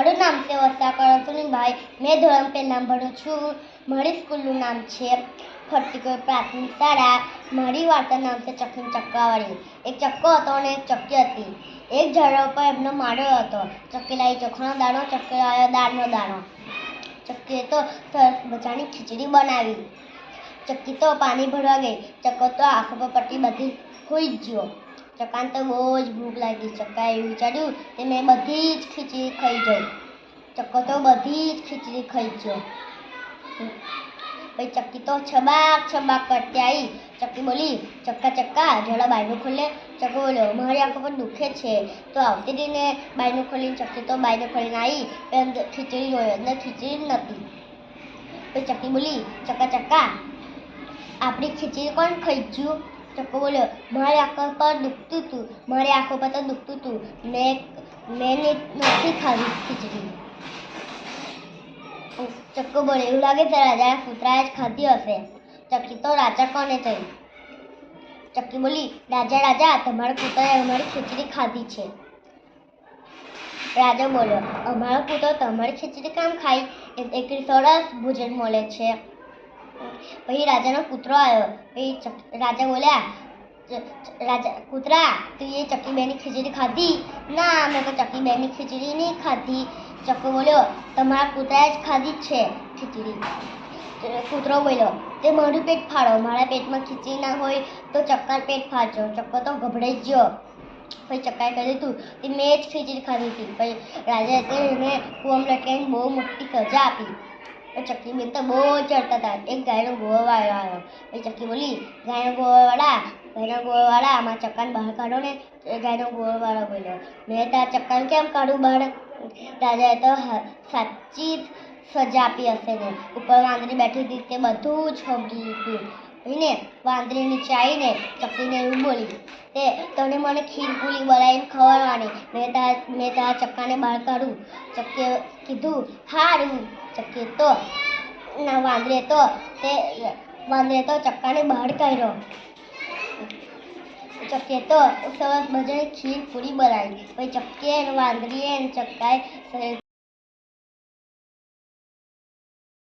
મારું નામ છે વર્ષા કરસુનીભાઈ મેં ધોરણ પહેલાં ભણું છું. મારી સ્કૂલનું નામ છે ફરતીકોર પ્રાથમિક શાળા. મારી વાર્તાનું નામ છે ચકની ચક્કાવાળી એક ચક્કો હતો અને એક ચક્કી હતી. એક ઝાડ ઉપર એમનો માળો હતો. ચક્કી લાવી ચોખાનો દાણો ચક્કી લાવ્યો દાળનો દાણો. ચક્કીએ તો સરસ મજાની ખીચડી બનાવી. ચક્કી તો પાણી ભરવા ગઈ. ચક્કો તો આંખો પર પટ્ટી બધી હોઈ જ ગયો. ચક્કાને તો બહુ જ ભૂખ લાગી ચક્કાએ એવું વિચાર્યું કે મેં બધી જ ખીચડી ખાઈ જાઉં ચક્કો તો બધી જ ખીચડી ખાઈ ગયો. પછી ચક્કી તો છબાક છબાક કરતી આવી ચક્કી બોલી, ચક્કા ચક્કા જોડા બાયનું ખોલે. ચક્કો બોલ્યો, મારી આંખો પર દુખે છે. તો આવતી રહીને બાયનું ખોલીને ચક્કી તો બાયને ખોલીને આવી ખીચડી જોયો અંદર ખીચડી નહોતી. પછી ચક્કી બોલી, ચક્કા ચક્કા, આપણી ખીચડી કોણ ખાઈ ગયું? ચક્કો બોલ્યો, મારે આંખો પર દુખતું હતું મારી આંખો પર તો દુખતું હતું મેં મેં નથી ખાધી ખીચડી. ચક્કો બોલે, એવું લાગે છે રાજાએ કૂતરાએ જ ખાધી હશે. ચક્કી તો રાજા કોને થઈ ચક્કી બોલી, રાજા રાજા, તમારા કૂતરાએ અમારી ખીચડી ખાધી છે. રાજા બોલ્યો, અમારો કૂતરો તમારી ખીચડી કામ ખાય? એ- એક સરસ ભોજન મળે છે. પછી રાજાનો કૂતરો આવ્યો. પછી રાજા બોલ્યા રાજા, કૂતરા, તું એ ચક્કી બેની ખીચડી ખાધી? ના, મેં તો ચક્કી બેની ખીચડી નહીં ખાધી. ચક્કો બોલ્યો, તમારા કૂતરાએ જ ખાધી જ છે ખીચડી. કૂતરો બોલ્યો, તે મારું પેટ ફાડો, મારા પેટમાં ખીચડી ના હોય તો ચક્કર પેટ ફાડજો. ચક્કો તો ગભરાઈ ગયો. પછી ચક્કાએ કહી દીધું તે મેં જ ખીચડી ખાધી હતી. પછી રાજાએ તેને કુવમ લટકાઈને બહુ મોટી સજા આપી. તો ચક્કી તો બહુ ચડતા હતા. એક ગાયનો ગોળવાળો આવ્યો. એ ચક્કી બોલી, ગાયનો ગોળવાળા ગાયનો ગોળવાળા આમાં ચક્કાને બહાર કાઢો ને. એ ગાયનો ગોળવાળો બોલ્યો, મેં તાર ચક્કાને કેમ કાઢું બહાર? રાજાએ તો સાચી સજા આપી હશે ને. ઉપર વાંદરી બેઠી હતી તે બધું જ સમજી લીધું ને? વાંદરી નીચે આવીને ચક્કીને એવું બોલી તે તને મને ખીર પૂરી બનાવીને ખવડાવવાની મેં તારા મેં તારા ચક્કાને બહાર કાઢું. ચક્કે કીધું, હારું. ચક્કે તો, ના, વાંદરે તો, તે, વાંદરે તો ચક્કાને બહાર કાઢ્યો. ચક્કે તો સરસ મજાની ખીર પૂરી બનાવી. પછી ચક્કે વાંદરીએ અને ચક્કાએ